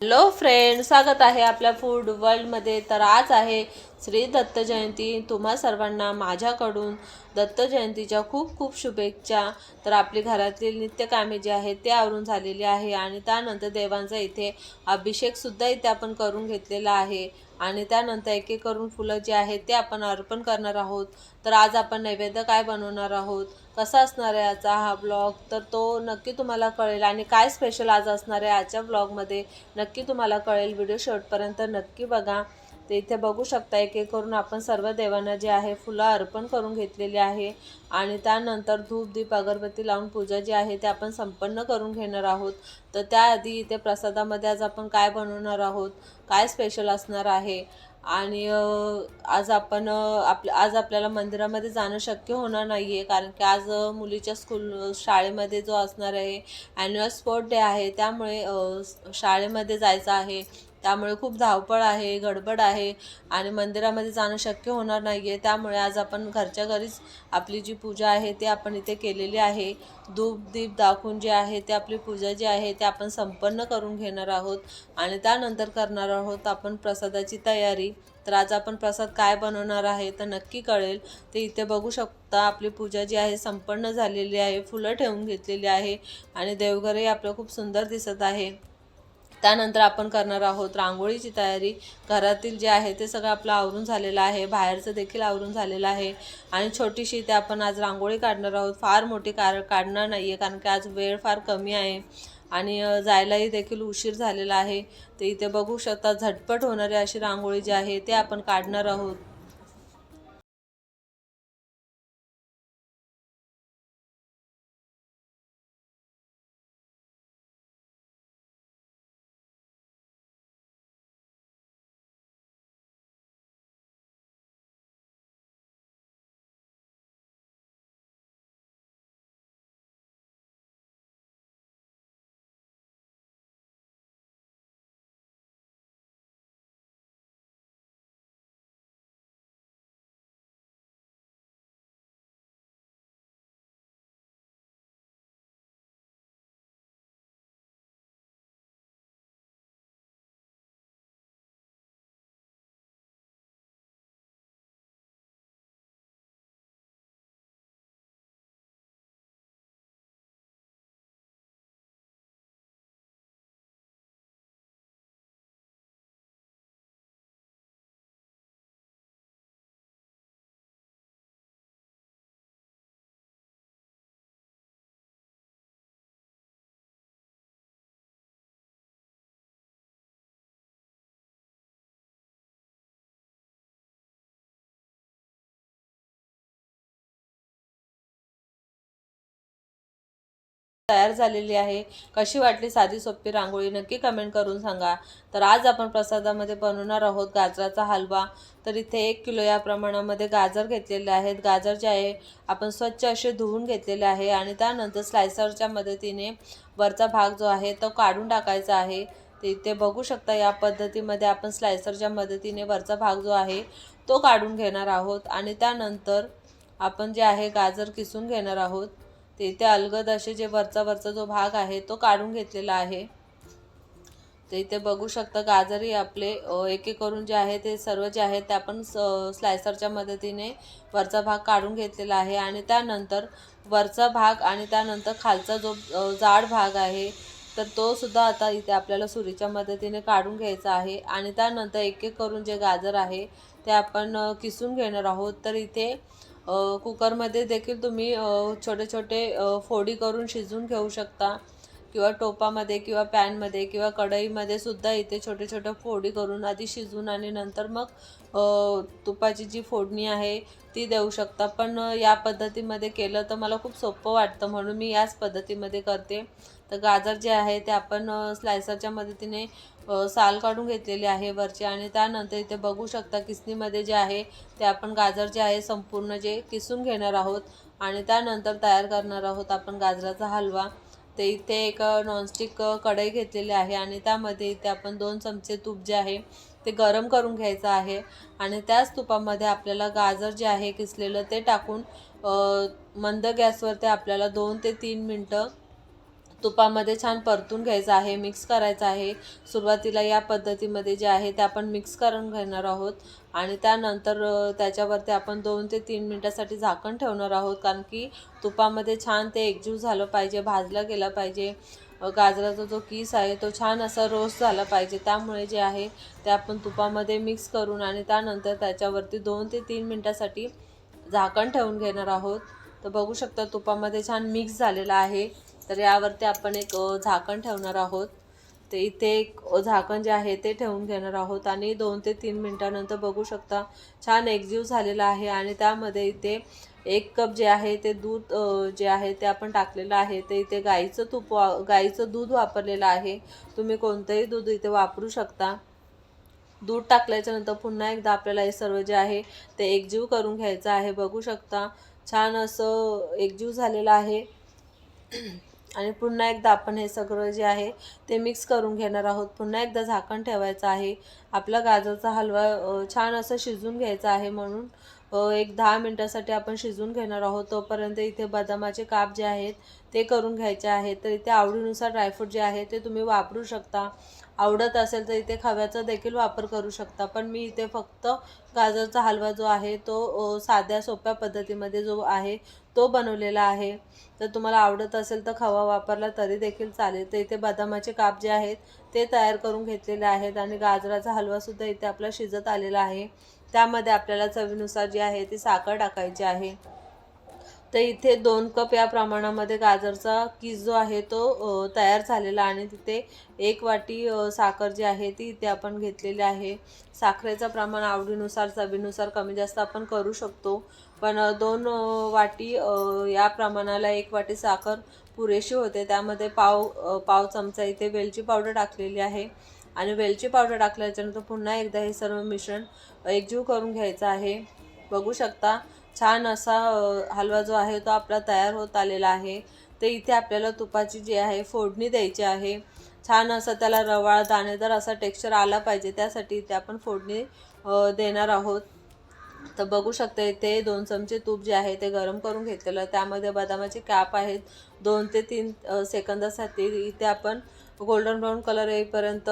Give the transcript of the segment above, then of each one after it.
Hello friend स्वागत आहे आपल्या फूड वर्ल्डमध्ये तर आज आहे श्री दत्त जयंती. तुम्हा सर्वांना माझ्याकडून दत्त जयंतीच्या खूप खूप शुभेच्छा. तर आपली घरातील नित्यकामे जे आहेत ते आवरून झालेली आहे आणि त्यानंतर देवांचा इथे अभिषेकसुद्धा इथे आपण करून घेतलेला आहे. आणि त्यानंतर एक एक करून फुलं जी आहेत ते आपण अर्पण करणार आहोत. तर आज आपण नैवेद्य काय बनवणार आहोत? कसा असणार आहे आजचा हा ब्लॉग? तर तो नक्की तुम्हाला कळेल. आणि काय स्पेशल आज असणार आहे आजच्या ब्लॉगमध्ये नक्की तुम्हाला कळेल. व्हिडिओ शेवटपर्यंत नक्की बघा. ते इथे बघू शकता एक एक करून आपण सर्व देवांना जे आहे फुलं अर्पण करून घेतलेली आहे. आणि त्यानंतर धूप दीप अगरबत्ती लावून पूजा जी आहे ते आपण संपन्न करून घेणार आहोत. तर त्याआधी इथे प्रसादामध्ये आज आपण काय बनवणार आहोत काय स्पेशल असणार आहे? आणि आज आपण आप आपल्या आज आपल्याला मंदिरामध्ये जाणं शक्य होणार नाही आहे कारण की आज मुलीच्या स्कूल शाळेमध्ये जो असणार आहे ॲन्युअल स्पोर्ट डे आहे त्यामुळे शाळेमध्ये जायचं आहे. त्यामुळे खूप धावपळ आहे गडबड आहे आणि मंदिरामध्ये जाणं शक्य होणार नाही आहे त्यामुळे आज आपण घरच्या घरीच आपली जी पूजा आहे ती आपण इथे केलेली आहे. धूप दीप दाखवून जे आहे ते आपली पूजा जी आहे ते आपण संपन्न करून घेणार आहोत आणि त्यानंतर करणार आहोत आपण प्रसादाची तयारी. तर आज आपण प्रसाद काय बनवणार आहे तर नक्की कळेल. ते इथे बघू शकता आपली पूजा जी आहे संपन्न झालेली आहे फुलं ठेवून घेतलेली आहे आणि देवघरही आपलं खूप सुंदर दिसत आहे. त्यानंतर आपण करणार आहोत रांगोळीची तयारी. घरातील जे आहे ते सगळं आपलं आवरून झालेलं आहे. बाहेरचं देखील आवरून झालेलं आहे. आणि छोटीशी ते आपण आज रांगोळी काढणार आहोत. फार मोठी कार काढणार नाही आहे कारण की आज वेळ फार कमी आहे. आणि जायलाही देखील उशीर झालेला आहे. ते इथे बघू शकता झटपट होणारी अशी रांगोळी जी आहे ते आपण काढणार आहोत. तयार झालेली आहे. कशी वाटली साधी सोपी रांगोळी नक्की कमेंट करून सांगा. तर आज आपण प्रसादामध्ये बनवणार आहोत गाजराचा हलवा. तर इथे एक किलो या प्रमाणामध्ये गाजर घेतलेले आहेत. गाजर जे आहे आपण स्वच्छ असे धुवून घेतलेले आहे आणि त्यानंतर स्लायसरच्या मदतीने वरचा भाग जो आहे तो काढून टाकायचा आहे. ते इथे बघू शकता या पद्धतीमध्ये आपण स्लायसरच्या मदतीने वरचा भाग जो आहे तो काढून घेणार आहोत. आणि त्यानंतर आपण जे आहे गाजर किसून घेणार आहोत. ते इथे अलगद असे जे वरचा वरचा जो भाग आहे तो काढून घेतलेला आहे. ते इथे बघू शकता गाजरही आपले एक एक करून जे आहे ते सर्व जे आहे ते आपण स- स्लायसरच्या मदतीने वरचा भाग काढून घेतलेला आहे आणि त्यानंतर वरचा भाग आणि त्यानंतर खालचा जो जाड भाग आहे तर तो सुद्धा आता इथे आपल्याला सुरीच्या मदतीने काढून घ्यायचा आहे. आणि त्यानंतर एक एक करून जे गाजर आहे ते आपण किसून घेणार आहोत. तर इथे कुकरमध्ये देखील तुम्ही छोटे छोटे फोडी करून शिजवून घेऊ शकता. किंवा टोपामध्ये किंवा पॅनमध्ये किंवा कढईमध्ये सुद्धा इथे छोटे छोटे फोडी करून आधी शिजवून आणि नंतर मग तुपाची जी फोडणी आहे ती देऊ शकता. पण या पद्धतीमध्ये केलं तर मला खूप सोपं वाटतं म्हणून मी याच पद्धतीमध्ये करते. तर गाजर जे आहे ते आपण स्लायसरच्या मदतीने साल काढून घेतलेली आहे वरची आणि त्यानंतर इथे बघू शकता किसनीमध्ये जे आहे ते आपण गाजर जे आहे संपूर्ण जे किसून घेणार आहोत आणि त्यानंतर तयार करणार आहोत आपण गाजराचा हलवा. ते इथे एक नॉनस्टिक कढई घेतलेली आहे आणि त्यामध्ये इथे आपण दोन चमचे तूप जे आहे ते गरम करून घ्यायचं आहे आणि त्याच तुपामध्ये आपल्याला गाजर जे आहे किसलेलं ते टाकून मंद गॅसवर ते आपल्याला दोन ते तीन मिनटं तुपामध्ये छान परतून घ्यायचं आहे मिक्स करायचं आहे. सुरुवातीला या पद्धतीमध्ये जे आहे ते आपण मिक्स करून घेणार आहोत. आणि त्यानंतर त्याच्यावरती आपण दोन ते तीन मिनटासाठी झाकण ठेवणार आहोत. कारण की तुपामध्ये छान ते एकजीव झालं पाहिजे भाजलं गेलं पाहिजे. गाजराचा जो किस आहे तो छान असा रोस्ट झाला पाहिजे. त्यामुळे जे आहे ते आपण तुपामध्ये मिक्स करून आणि त्यानंतर त्याच्यावरती दोन ते तीन मिनटासाठी झाकण ठेवून घेणार आहोत. तर बघू शकता तुपामध्ये छान मिक्स झालेला आहे. तर यावरती आपण एक झाकण ठेवणार आहोत. ते इथे एक झाकण जे आहे ते ठेवून घेणार आहोत आणि दोन ते तीन मिनटानंतर बघू शकता छान एकजीव झालेला आहे आणि त्यामध्ये इथे एक कप जे आहे ते दूध जे आहे ते आपण टाकलेलं आहे. ते इथे गाईचं तूप वा गाईचं दूध वापरलेलं आहे. तुम्ही कोणतंही दूध इथे वापरू शकता. दूध टाकल्याच्या नंतर पुन्हा एकदा आपल्याला हे सर्व जे आहे ते एकजीव करून घ्यायचं आहे. बघू शकता छान असं एकजीव झालेलं आहे. आणि पुन्हा एकदा आपण हे सगळं जे आहे ते मिक्स करून घेणार आहोत. पुन्हा एकदा झाकण ठेवायचं आहे. आपला गाजरचा हलवा छान असं शिजून घ्यायचा आहे म्हणून एक दहा मिनटासाठी आपण शिजून घेणार आहोत. तोपर्यंत इथे बदामाचे काप जे आहेत ते करून घ्यायचे आहेत. तर इथे आवडीनुसार ड्रायफ्रूट जे आहे ते तुम्ही वापरू शकता. आवडत असेल तर इथे खव्याचा देखील वापर करू शकता. पण मी इथे फक्त गाजरचा हलवा जो आहे तो साध्या सोप्या पद्धतीमध्ये जो आहे तो बनवलेला आहे. तर तुम्हाला आवडत असेल तर खवा वापरला तरी देखील चालेल. तर इथे बदामाचे काप जे आहेत ते तयार करून घेतलेले आहेत आणि गाजराचा हलवासुद्धा इथे आपला शिजत आलेला आहे. त्यामध्ये आपल्याला चवीनुसार जी आहे ती साखर टाकायची आहे. तर इथे दोन कप या प्रमाणामध्ये गाजरचा किस जो आहे तो तयार झालेला आणि तिथे एक वाटी साखर जी आहे ती इथे आपण घेतलेली आहे. साखरेचं प्रमाण आवडीनुसार चवीनुसार कमी जास्त आपण करू शकतो. पण दोन वाटी या प्रमाणाला एक वाटी साखर पुरेशी होते. त्यामध्ये पाव पाव चमचा इथे वेलची पावडर टाकलेली आहे. आणि वेलची पावडर टाकल्याच्यानंतर पुन्हा एकदा हे सर्व मिश्रण एकजीव करून घ्यायचं आहे. बघू शकता छान असा हलवा जो आहे तो आपला तयार होत आलेला आहे. तर इथे आपल्याला तुपाची जी आहे फोडणी द्यायची आहे. छान असं त्याला रवाळ दाणेदार असा टेक्स्चर आला पाहिजे. त्यासाठी इथे आपण फोडणी देणार आहोत. तर बघू शकता इथे दोन चमचे तूप जे आहे ते गरम करून घेतलेलं. त्यामध्ये बदामाचे कॅप आहेत दोन ते तीन सेकंदासाठी इथे आपण गोल्डन ब्राऊन कलर येईपर्यंत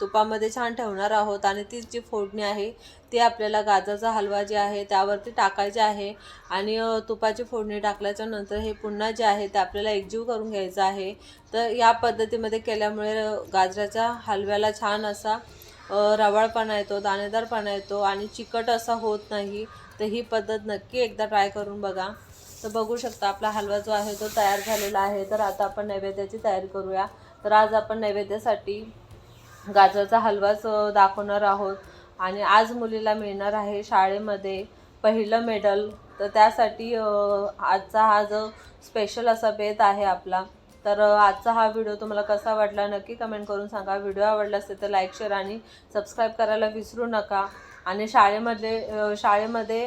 तुपामध्ये छान ठेवणार आहोत आणि ती जी फोडणी आहे ती आपल्याला गाजरचा हलवा जे आहे त्यावरती टाकायचे आहे. आणि तुपाची फोडणी टाकल्याच्या नंतर हे पुन्हा जे आहे ते आपल्याला एकजीव करून घ्यायचं आहे. तर या पद्धतीमध्ये केल्यामुळे गाजराच्या हलव्याला छान असा रवाळपणा येतो दाणेदारपणा येतो आणि चिकट असा होत नाही. तर ही पद्धत नक्की एकदा ट्राय करून बघा. तर बघू शकता आपला हलवा जो आहे तो तयार झालेला आहे. तर आता आपण नैवेद्याची तयारी करूया. तर आज आपण नैवेद्यासाठी गाजरचा हलवाच दाखवणार आहोत. आणि आज मुलीला मिळणार आहे शाळेमध्ये पहिलं मेडल. तर त्यासाठी आजचा हा जो स्पेशल असा बेत आहे आपला तर आजचा हा व्हिडिओ तुम्हाला कसा वाटला नक्की कमेंट करून सांगा. व्हिडिओ आवडला असेल तर लाईक शेअर आणि सबस्क्राईब करायला विसरू नका. आणि शाळेमधले शाळेमध्ये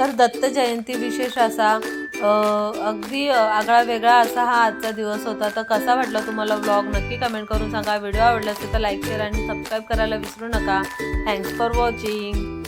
तर दत्त जयंती विशेष असा अगदी आगळा वेगळा असा हा आजचा दिवस होता. तर कसा वाटला तुम्हाला ब्लॉग नक्की कमेंट करून सांगा. व्हिडिओ आवडला असेल तर लाईक शेअर आणि सबस्क्राईब करायला विसरू नका. Thanks for watching